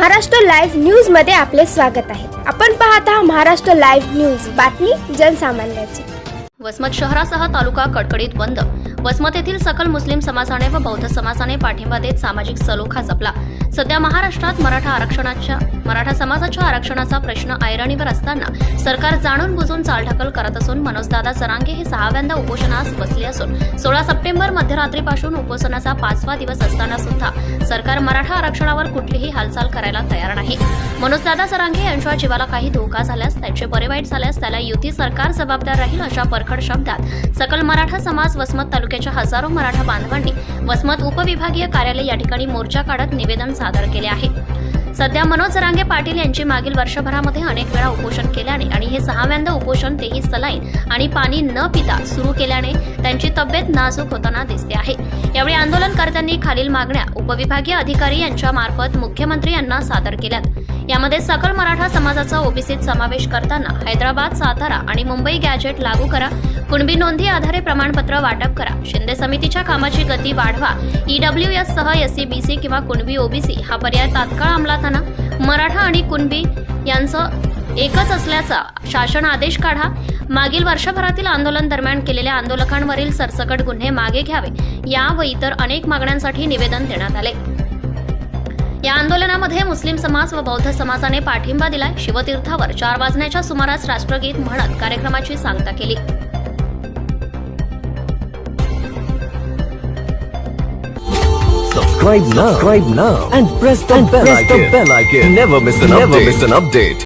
Maharashtra live न्यूजमध्ये आपले स्वागत आहे. आपण पाहत आहात महाराष्ट्र लाईव्ह न्यूज. बातमी जनसामान्याची. वसमत शहरासह तालुका कडकडीत बंद. वसमत येथील सकल मुस्लिम समाजाने व बौद्ध समाजाने पाठिंबा देत सामाजिक सलोखा जपला. सध्या महाराष्ट्रात मराठा आरक्षणाच्या मराठा समाजाच्या आरक्षणाचा प्रश्न ऐरणीवर असताना सरकार जाणून बुजून चालढकल करत असून मनोजदादा सरांगे हे सहाव्यांदा उपोषणास बसले असून सोळा सप्टेंबर मध्यरात्रीपासून उपोषणाचा पाचवा दिवस असताना सुद्धा सरकार मराठा आरक्षणावर कुठलीही हालचाल करायला तयार नाही. मनोजदादा सरांगे यांच्या जीवाला काही धोका झाल्यास त्यांचे बरे वाईट झाल्यास त्याला युती सरकार जबाबदार राहील अशा परखड शब्दात सकल मराठा समाज वसमत तालुक्याच्या हजारो मराठा बांधवांनी वसमत उपविभागीय कार्यालय या ठिकाणी मोर्चा काढत निवेदन सादर केले आहे. सध्या मनोज जरांगे पाटील यांची मागील वर्षभरामध्ये अनेक वेळा उपोषण केल्याने आणि हे सहाव्यांदा उपोषण तेही सलाईन आणि पाणी न पिता सुरू केल्याने त्यांची तब्येत नाजूक होताना दिसते आहे. यावेळी आंदोलनकर्त्यांनी खालील मागण्या उपविभागीय अधिकारी यांच्या मार्फत मुख्यमंत्री यांना सादर केल्यात. यामध्ये सकल मराठा समाजाचा ओबीसीत समावेश करताना हैदराबाद सातारा आणि मुंबई गॅजेट लागू करा. कुणबी नोंदी आधारे प्रमाणपत्र वाटप करा. शिंदे समितीच्या कामाची गती वाढवा. ईडब्ल्यू एस सह सी किंवा कुणबी ओबीसी हा पर्याय तात्काळ अंमलात आणा. मराठा आणि कुणबी यांचं एकच असल्याचा शासन आदेश काढा. मागील वर्षभरातील आंदोलन दरम्यान केलेल्या आंदोलकांवरील सरसकट गुन्हे मागे घ्यावे. या व इतर अनेक मागण्यांसाठी निवेदन देण्यात आले. या आंदोलनामध्ये मुस्लिम समाज व बौद्ध समाजाने पाठिंबा दिलाय शिवतीर्थावर चार वाजण्याच्या सुमारास राष्ट्रगीत म्हणत कार्यक्रमाची सांगता केली Subscribe now. Subscribe now and press the, bell, icon. Never miss an update. Never miss an update.